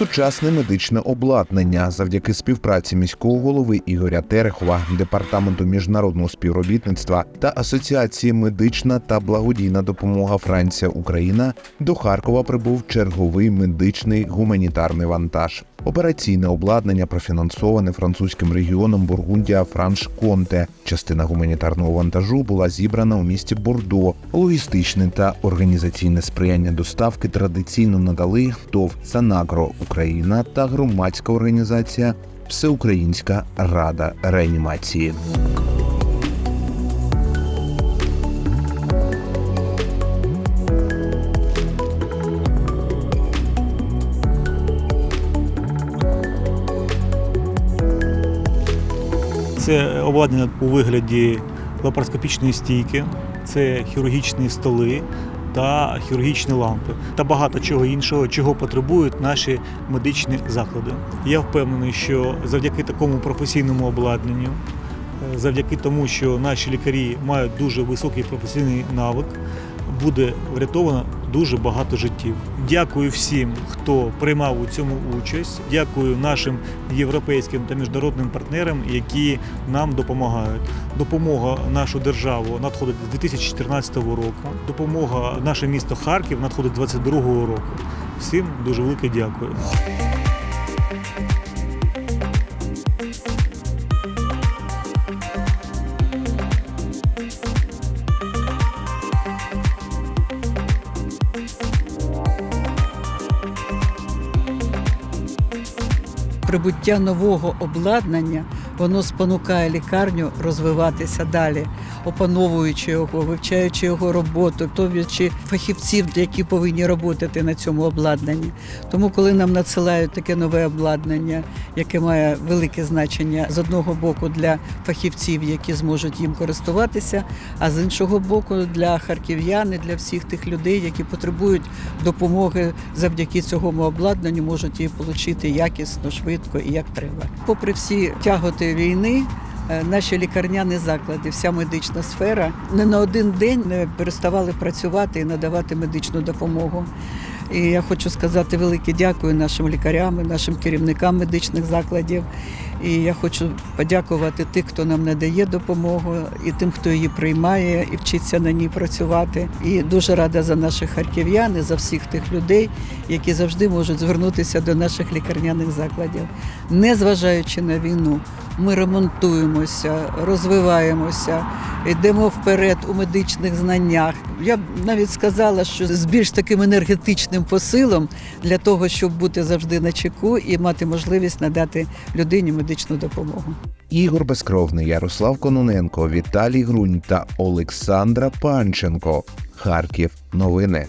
сучасне медичне обладнання завдяки співпраці міського голови Ігоря Терехова, департаменту міжнародного співробітництва та асоціації медична та благодійна допомога Франція Україна до Харкова прибув черговий медичний гуманітарний вантаж. Операційне обладнання профінансоване французьким регіоном Бургундія Франш Конте. Частина гуманітарного вантажу була зібрана у місті Бордо. Логістичне та організаційне сприяння доставки традиційно надали ТОВ Санагро Україна та громадська організація Всеукраїнська рада реанімації. Це обладнання у вигляді лапароскопічної стійки, це хірургічні столи та хірургічні лампи та багато чого іншого, чого потребують наші медичні заклади. Я впевнений, що завдяки такому професійному обладнанню, е, завдяки тому, що наші лікарі мають дуже високий професійний навик, буде врятовано дуже багато життів. Дякую всім, хто приймав у цьому участь. Дякую нашим європейським та міжнародним партнерам, які нам допомагають. Допомога нашу державу надходить з 2014 року. Допомога наше місто Харків надходить з 2022 року. Всім дуже велике дякую. Прибуття нового обладнання воно спонукає лікарню розвиватися далі, опановуючи його, вивчаючи його роботу, готуючи фахівців, які повинні працювати на цьому обладнанні. Тому, коли нам надсилають таке нове обладнання, яке має велике значення з одного боку для фахівців, які зможуть їм користуватися, а з іншого боку для харків'ян і для всіх тих людей, які потребують допомоги завдяки цьому обладнанню, можуть її отримати якісно, швидко і як треба. Попри всі тяготи війни. е, Наші лікарняні заклади, вся медична сфера не на один день не переставали працювати і надавати медичну допомогу. І я хочу сказати велике дякую нашим лікарям, нашим керівникам медичних закладів. І я хочу подякувати тих, хто нам надає допомогу, і тим, хто її приймає і вчиться на ній працювати. І дуже рада за наших харків'ян, і за всіх тих людей, які завжди можуть звернутися до наших лікарняних закладів. Незважаючи на війну, ми ремонтуємося, розвиваємося, йдемо вперед у медичних знаннях. Я б навіть сказала, що з більш таким енергетичним посилом для того, щоб бути завжди на чеку і мати можливість надати людині медичну допомогу. Ігор Безкровний, Ярослав Кононенко, Віталій Грунь та Олександра Панченко. Харків. Новини.